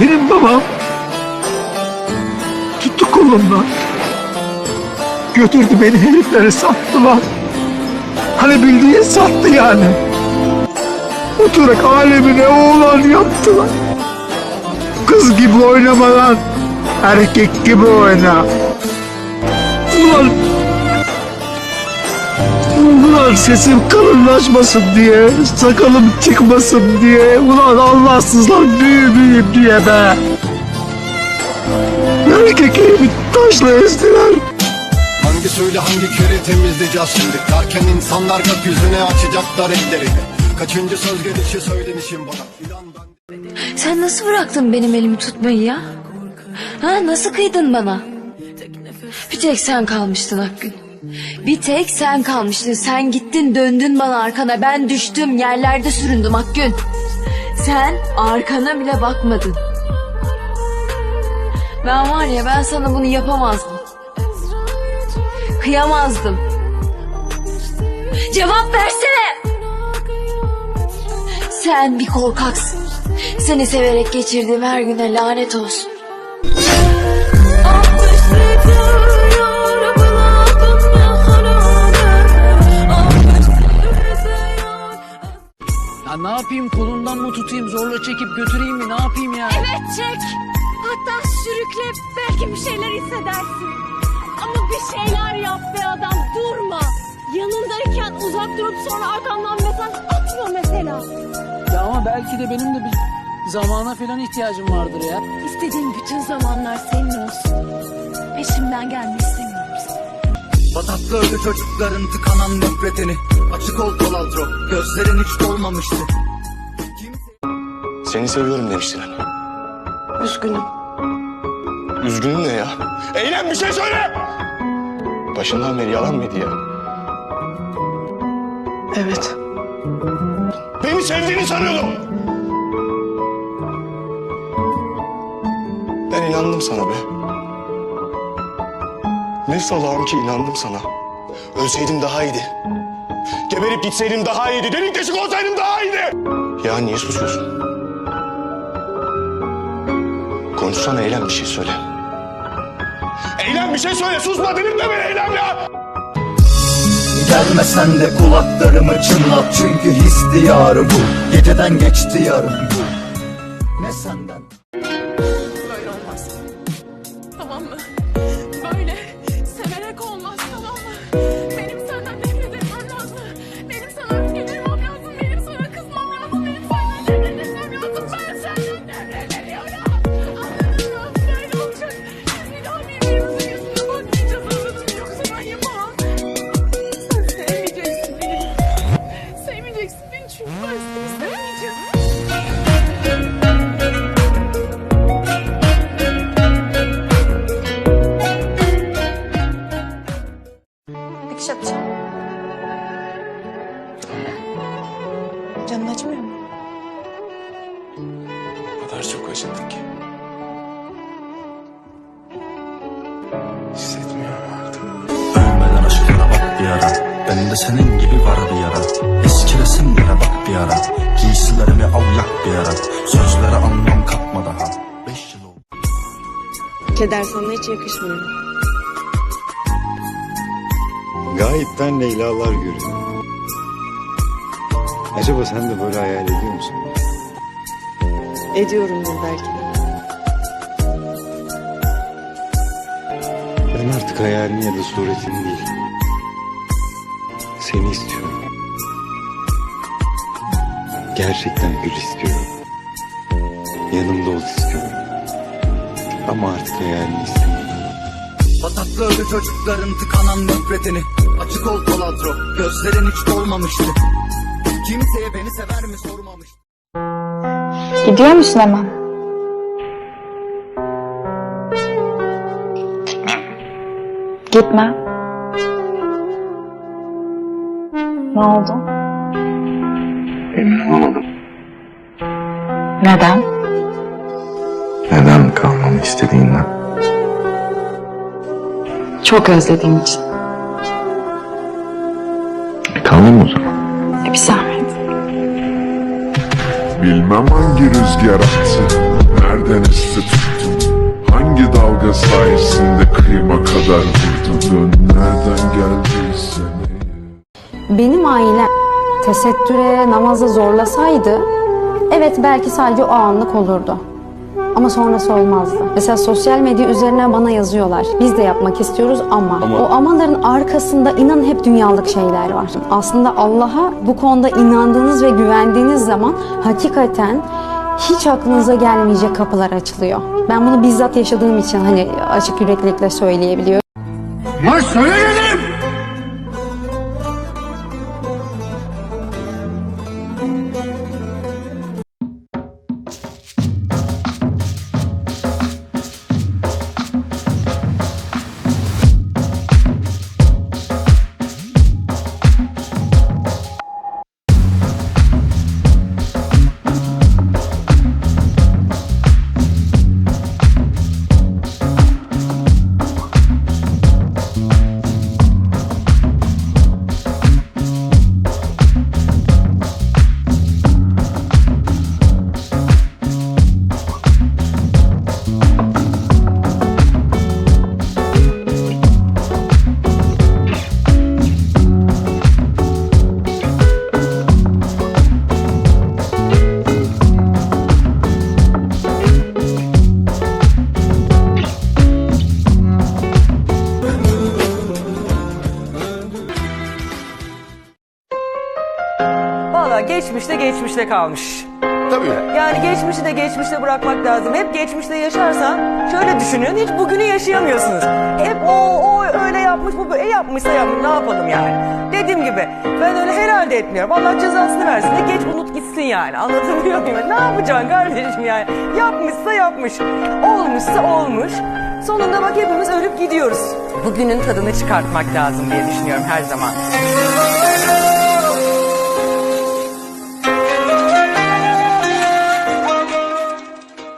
Benim babam tuttu kolumdan. Götürdü beni heriflere sattılar. Hani bildiğin sattı yani. Oturak alemine oğlan yaptılar. Kız gibi oynama lan. Erkek gibi oyna. Ulan Ulan sesim kalınlaşmasın diye, sakalım çıkmasın diye, ulan Allahsızlar büyü büyü diye be. Erkekliğimi taşla ezdiler. Hangi söyle hangi kere temizleyeceğiz şimdi Derken insanlar gökyüzüne açacaklar ellerini Kaçıncı söz gelişi söylenişim bana ben Sen nasıl bıraktın benim elimi tutmayı ya? Ha nasıl kıydın bana? Bir tek sen kalmıştın Akgün. Bir tek sen kalmıştın. Sen gittin döndün bana arkana. Ben düştüm yerlerde süründüm Akgün. Sen arkana bile bakmadın. Ben var ya ben sana bunu yapamazdım. Kıyamazdım. Cevap versene. Sen bir korkaksın. Seni severek geçirdiğim her güne lanet olsun. Yapayım kolundan mı tutayım zorla çekip götüreyim mi ne yapayım ya? Evet çek. Hatta sürükle belki bir şeyler hissedersin. Ama bir şeyler yap be adam durma. Yanındayken uzak durup sonra arkamdan mesaj atma mesela. Ya ama belki de benim de bir zamana falan ihtiyacım vardır ya. İstediğin bütün zamanlar senin olsun. Peşimden gelme istemiyorum. Bataklı öldü çocukların tıkanan nefretini Açık ol Koladro Gözlerin hiç dolmamıştı Seni seviyorum demiştin hani. Üzgünüm. Üzgünüm ne ya? Eylem bir şey söyle! Başından beri yalan mıydı ya? Evet. Beni sevdiğini sanıyordum. Ben inandım sana be. Ne salağım ki inandım sana. Ölseydim daha iyiydi. Geberip gitseydim daha iyiydi. Delik deşik olsaydım daha iyiydi. Ya niye susuyorsun? Konuşsana Eylem bir şey söyle. Eylem bir şey söyle. Susma delirtme beni Eylem ya. Gelmesen de kulaklarımı çınlat Çünkü his diyarı bu Geceden geçti yarım bu Ne senden Canın acımıyor mu? O kadar çok acıdı ki. Hissetmiyorum artık. Ölmeden aşkına bak bir ara Bende senin gibi var bir yara Eski resimlere bak bir ara Giysilerimi al yak bir ara Sözlere anlam katma daha Beş yıl oldu Keder sana hiç yakışmıyor. Gayetten Leyla'lar görüyorum. Acaba sen de böyle hayal ediyor musun? Ediyorumdur belki de. Ben artık hayalin ya da suretin değil. Seni istiyorum. Gerçekten gül istiyorum. Yanımda ol istiyorum. Ama artık hayalini istemiyorum. Bataklı öldü çocukların tıkanan nefretini Açık ol Koladro Gözlerin hiç dolmamıştı Kimseye beni sever mi sormamıştı Gidiyor musun hemen? Gitme. Ne oldu? Emin olamadım. Neden? Neden kalmamı istediğinden. Çok özlediğim için. E, kalayım o zaman. E bir zahmet. Bilmem hangi rüzgar attı. Nerede Karadeniz'de tuttun Hangi dalga sayesinde kıyma kadar vurdun Nereden geldiyse Benim ailem tesettüre, namaza zorlasaydı evet belki sadece o anlık olurdu. Ama sonrası olmazdı. Mesela sosyal medya üzerine bana yazıyorlar. Biz de yapmak istiyoruz ama, o amaların arkasında inan hep dünyalık şeyler var. Aslında Allah'a bu konuda inandığınız ve güvendiğiniz zaman hakikaten hiç aklınıza gelmeyecek kapılar açılıyor. Ben bunu bizzat yaşadığım için hani açık yüreklilikle söyleyebiliyorum. Lan söyle geçmişte geçmişte kalmış. Tabii. Yani geçmişi de geçmişte bırakmak lazım. Hep geçmişte yaşarsan şöyle düşünün hiç bugünü yaşayamıyorsunuz. Hep o, o öyle yapmış bu böyle yapmışsa yapmış ne yapalım yani. Dediğim gibi ben öyle herhalde etmiyorum. Allah cezasını versin de geç unut gitsin yani. Anlatabiliyor muyum? Ne yapacaksın kardeşim yani? Yapmışsa yapmış. Olmuşsa olmuş. Sonunda bak hepimiz ölüp gidiyoruz. Bugünün tadını çıkartmak lazım diye düşünüyorum her zaman.